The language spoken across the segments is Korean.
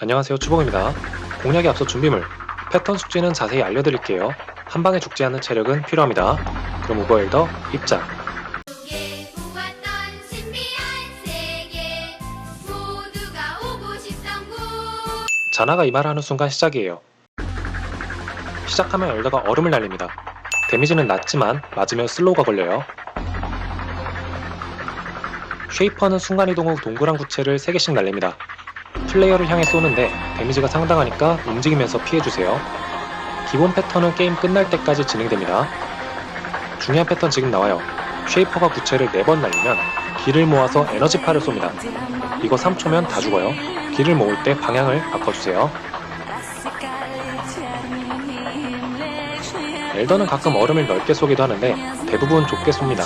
안녕하세요 추봉입니다. 공략에 앞서 준비물 패턴 숙지는 자세히 알려드릴게요. 한 방에 죽지 않는 체력은 필요합니다. 그럼 우버엘더 입장. 자나가 이 말을 하는 순간 시작이에요. 시작하면 엘더가 얼음을 날립니다. 데미지는 낮지만 맞으면 슬로우가 걸려요. 쉐이퍼는 순간이동 후 동그란 구체를 3개씩 날립니다. 플레이어를 향해 쏘는데 데미지가 상당하니까 움직이면서 피해주세요. 기본 패턴은 게임 끝날 때까지 진행됩니다. 중요한 패턴 지금 나와요. 쉐이퍼가 구체를 4번 날리면 길을 모아서 에너지파를 쏩니다. 이거 3초면 다 죽어요. 길을 모을 때 방향을 바꿔주세요. 엘더는 가끔 얼음을 넓게 쏘기도 하는데 대부분 좁게 쏩니다.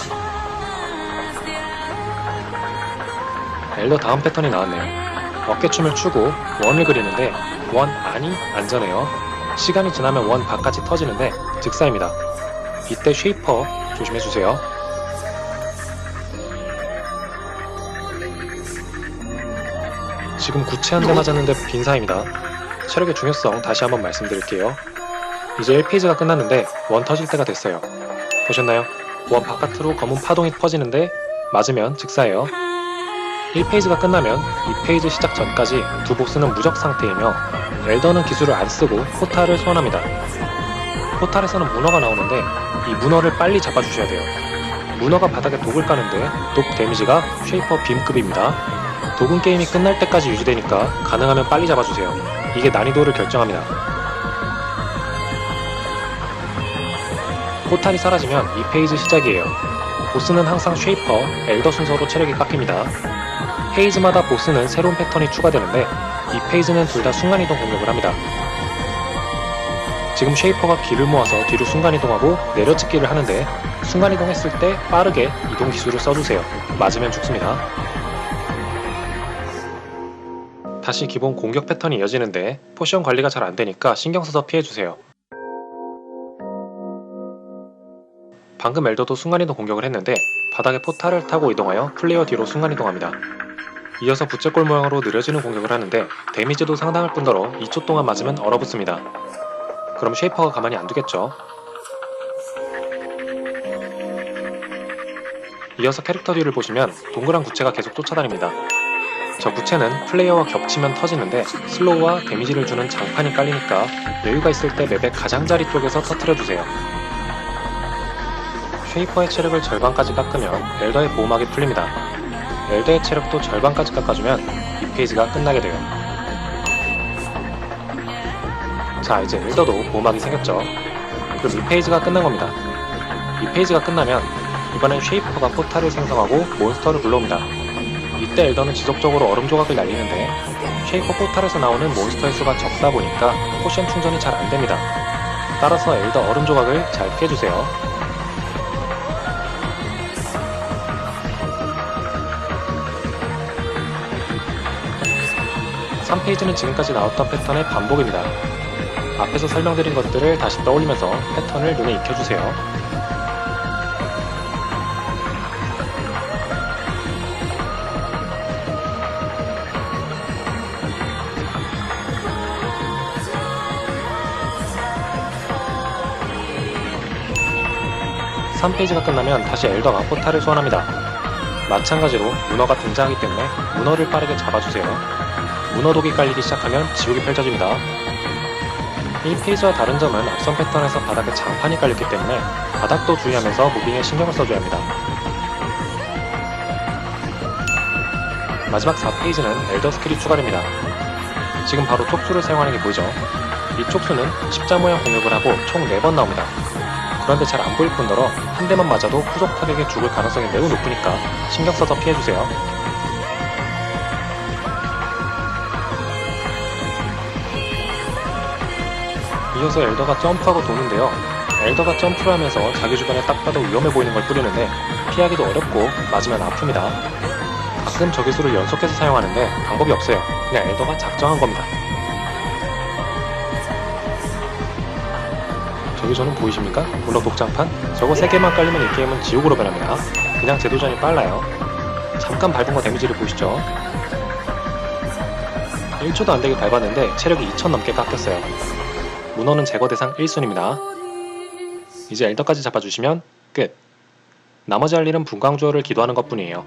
엘더 다음 패턴이 나왔네요. 어깨춤을 추고 원을 그리는데 원 안이 안전해요. 시간이 지나면 원 바깥이 터지는데 즉사입니다. 이때 쉐이퍼 조심해주세요. 지금 구체 한 대 맞았는데 빈사입니다. 체력의 중요성 다시 한번 말씀드릴게요. 이제 1페이지가 끝났는데 원 터질 때가 됐어요. 보셨나요? 원 바깥으로 검은 파동이 퍼지는데 맞으면 즉사예요. 1페이지가 끝나면 2페이지 시작 전까지 두 보스는 무적 상태이며 엘더는 기술을 안 쓰고 포탈을 소환합니다. 포탈에서는 문어가 나오는데 이 문어를 빨리 잡아주셔야 돼요. 문어가 바닥에 독을 까는데 독 데미지가 쉐이퍼 빔급입니다. 독은 게임이 끝날 때까지 유지되니까 가능하면 빨리 잡아주세요. 이게 난이도를 결정합니다. 포탈이 사라지면 2페이지 시작이에요. 보스는 항상 쉐이퍼, 엘더 순서로 체력이 깎입니다. 페이지마다 보스는 새로운 패턴이 추가되는데 이 페이지는 둘 다 순간이동 공격을 합니다. 지금 쉐이퍼가 길을 모아서 뒤로 순간이동하고 내려찍기를 하는데 순간이동했을 때 빠르게 이동 기술을 써주세요. 맞으면 죽습니다. 다시 기본 공격 패턴이 이어지는데 포션 관리가 잘 안되니까 신경 써서 피해주세요. 방금 엘더도 순간이동 공격을 했는데 바닥에 포탈을 타고 이동하여 플레이어 뒤로 순간이동합니다. 이어서 부채꼴 모양으로 느려지는 공격을 하는데 데미지도 상당할 뿐더러 2초 동안 맞으면 얼어붙습니다. 그럼 쉐이퍼가 가만히 안 두겠죠. 이어서 캐릭터 뒤를 보시면 동그란 구체가 계속 쫓아다닙니다. 저 구체는 플레이어와 겹치면 터지는데 슬로우와 데미지를 주는 장판이 깔리니까 여유가 있을 때 맵의 가장자리 쪽에서 터트려주세요. 쉐이퍼의 체력을 절반까지 깎으면 엘더의 보호막이 풀립니다. 엘더의 체력도 절반까지 깎아주면 이 페이지가 끝나게 돼요. 자 이제 엘더도 보호막이 생겼죠. 그럼 이 페이지가 끝난 겁니다. 이 페이지가 끝나면 이번엔 쉐이퍼가 포탈을 생성하고 몬스터를 불러옵니다. 이때 엘더는 지속적으로 얼음 조각을 날리는데 쉐이퍼 포탈에서 나오는 몬스터의 수가 적다 보니까 포션 충전이 잘 안됩니다. 따라서 엘더 얼음 조각을 잘 피해주세요. 3페이지는 지금까지 나왔던 패턴의 반복입니다. 앞에서 설명드린 것들을 다시 떠올리면서 패턴을 눈에 익혀주세요. (3) 페이지가 끝나면 다시 엘더가 포탈을 소환합니다. 마찬가지로 문어가 등장하기 때문에 문어를 빠르게 잡아주세요. 문어독이 깔리기 시작하면 지옥이 펼쳐집니다. 1페이지와 다른 점은 앞선 패턴에서 바닥에 장판이 깔렸기 때문에 바닥도 주의하면서 무빙에 신경을 써줘야 합니다. 마지막 4페이지는 엘더 스킬이 추가됩니다. 지금 바로 촉수를 사용하는 게 보이죠? 이 촉수는 십자 모양 공격을 하고 총 4번 나옵니다. 그런데 잘 안 보일 뿐더러 한 대만 맞아도 후속 타격에 죽을 가능성이 매우 높으니까 신경 써서 피해주세요. 이어서 엘더가 점프하고 도는데요. 엘더가 점프를 하면서 자기 주변에 딱 봐도 위험해 보이는 걸 뿌리는데 피하기도 어렵고 맞으면 아픕니다. 가끔 저 기술을 연속해서 사용하는데 방법이 없어요. 그냥 엘더가 작정한 겁니다. 저기 저는 보이십니까? 물론 독장판? 저거 3개만 깔리면 이 게임은 지옥으로 변합니다. 그냥 제 도전이 빨라요. 잠깐 밟은 거 데미지를 보시죠. 1초도 안 되게 밟았는데 체력이 2000 넘게 깎였어요. 문어는 제거 대상 1순위입니다. 이제 엘더까지 잡아주시면 끝. 나머지 할 일은 분광조어를 기도하는 것 뿐이에요.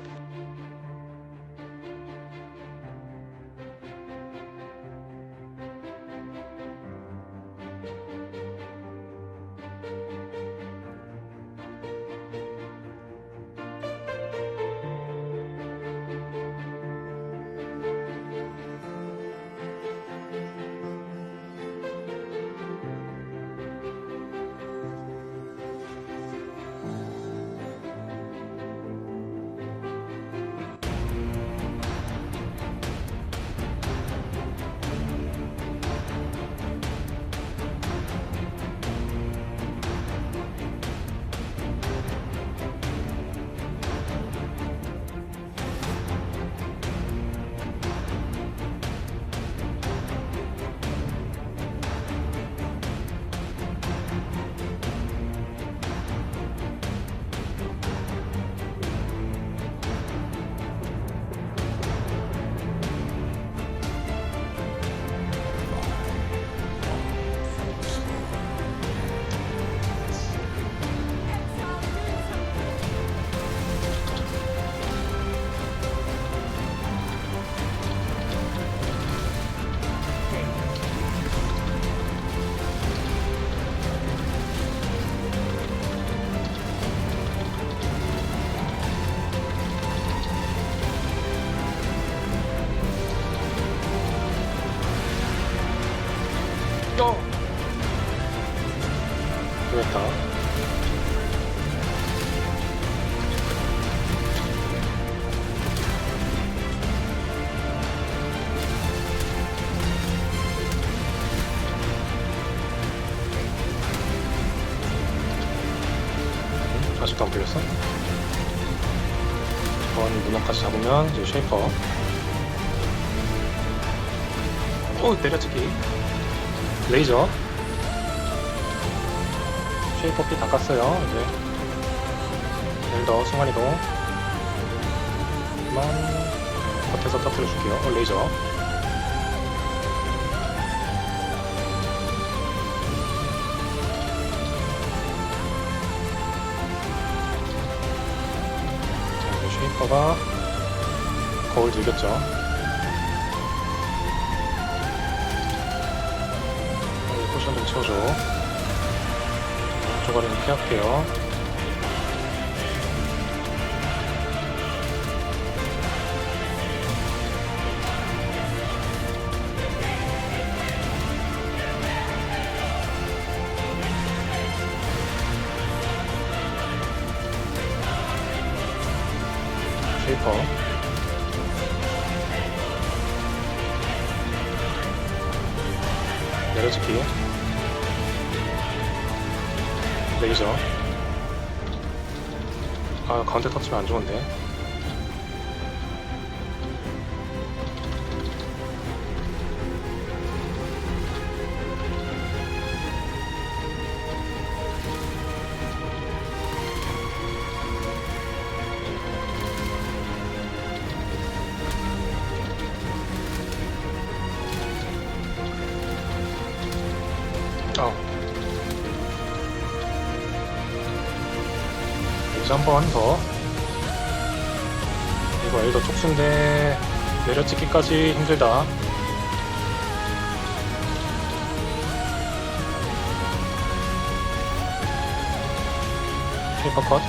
잡으면 이제 쉐이퍼. 오 내려치기. 레이저. 쉐이퍼 피 닦았어요 이제. 엘더 순간이동. 만 겉에서 터뜨려줄게요. 어 레이저. 자 쉐이퍼가 거울 들겼죠 여기 포션 좀 채워줘 쪼가리는 피할게요. 내려치기 레이저 아 가운데 터치면 안 좋은데 이제 한 번 더. 이거 엘더 촉수인데 내려찍기까지 힘들다. 페이퍼 컷.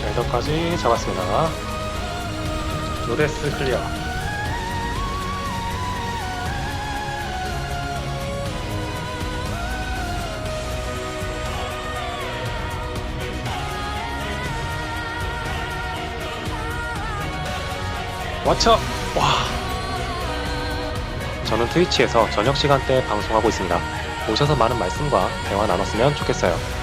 자, 엘더까지 잡았습니다. 로데스 클리어 왓챠! 와. 저는 트위치에서 저녁 시간대에 방송하고 있습니다. 오셔서 많은 말씀과 대화 나눴으면 좋겠어요.